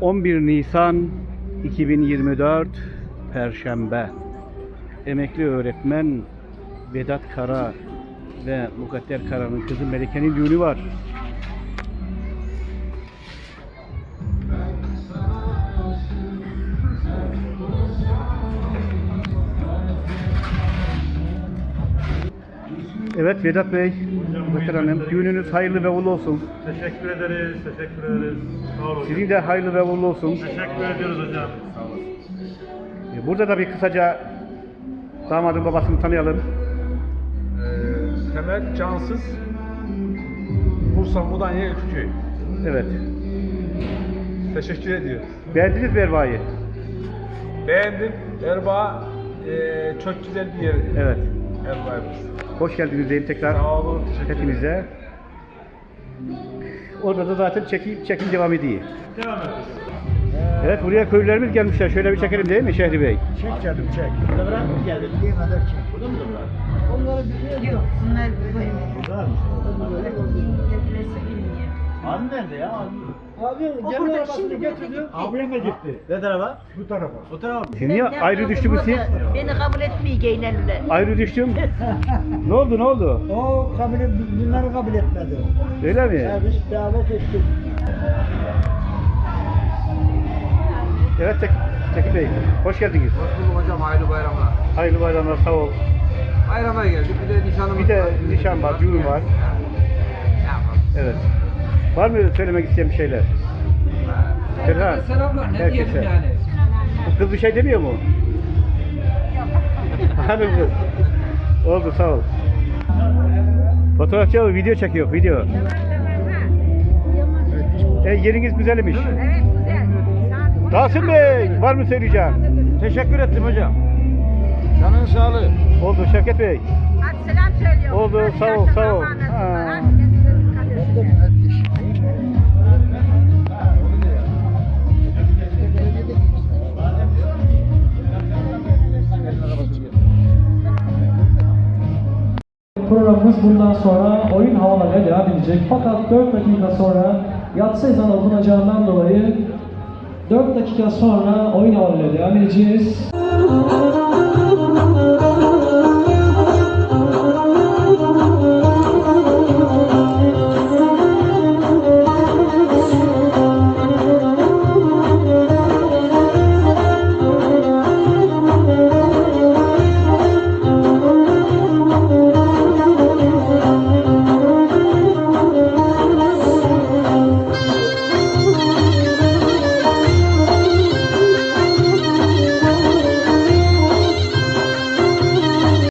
11 Nisan 2024 Perşembe Emekli öğretmen Vedat Kara ve Mukadder Kara'nın kızı Melike'nin düğünü var. Evet Vedat Bey, Mukadder Hanım düğününüz hayırlı ve uğurlu olsun. Teşekkür ederiz, teşekkür ederiz. Sağ olun. Sizin de hayırlı ve uğurlu olsun. Teşekkür ediyoruz hocam. Sağ olun. Ee, Burada da bir kısaca damadın babasını tanıyalım. Ee, Temel Cansız Bursa Mudanya Ülküköy. Evet. Teşekkür ediyoruz. Beğendiniz mi Erva'yı? Beğendim. Erbaa ee, çok güzel bir yer. Evet. Erbaa'mız. Hoş geldiniz diyeyim tekrar. Sağ olun. Teşekkür. Hepinize. Orada da zaten çekim, çekim devam ediyor. Devam edelim. Evet buraya köylülerimiz gelmişler. Şöyle bir çekelim değil mi Şehri Bey? Çek canım çek. Devran mı geldi? Diye kadar çek. Burada mı durlar? Onları biliyor. Yok, bunlar böyle. Abi nerede ya? Abi. Abi O gemi arabasını götürdü. gitti. Abiye mi gitti? Ne tarafa? Bu tarafa. Bu tarafa. Şimdi niye ayrı düştü bu siz? Beni kabul etmeyeceğin eller. Ayrı düştüm. ne oldu ne oldu? O kabul bunları kabul etmedi. Öyle mi? Ya biz davet ettik. Evet Tek Tekin Bey. Hoş geldiniz. Hoş bulduk hocam. Hayırlı bayramlar. Hayırlı bayramlar sağ ol. Bayrama geldik. Bir de nişanımız Bir de nişan var, düğün var. Evet. Var mı söylemek isteyen bir şeyler? Serhan. Selamlar, ne Herkese. diyelim yani? Bu kız bir şey demiyor mu? Hanım kız. Oldu sağ ol. Fotoğrafçı abi video çekiyor video. E, yeriniz güzelmiş. Evet, güzel. Rasim Bey var mı söyleyeceğim? Teşekkür ettim hocam. Canın sağlığı. Oldu Şevket Bey. Hadi selam söylüyorum. Oldu, sağ ol, sağ ol. Programımız bundan sonra oyun havalarıyla devam edecek. Fakat 4 dakika sonra yatsı ezanı okunacağından dolayı 4 dakika sonra oyun havalarıyla devam edeceğiz.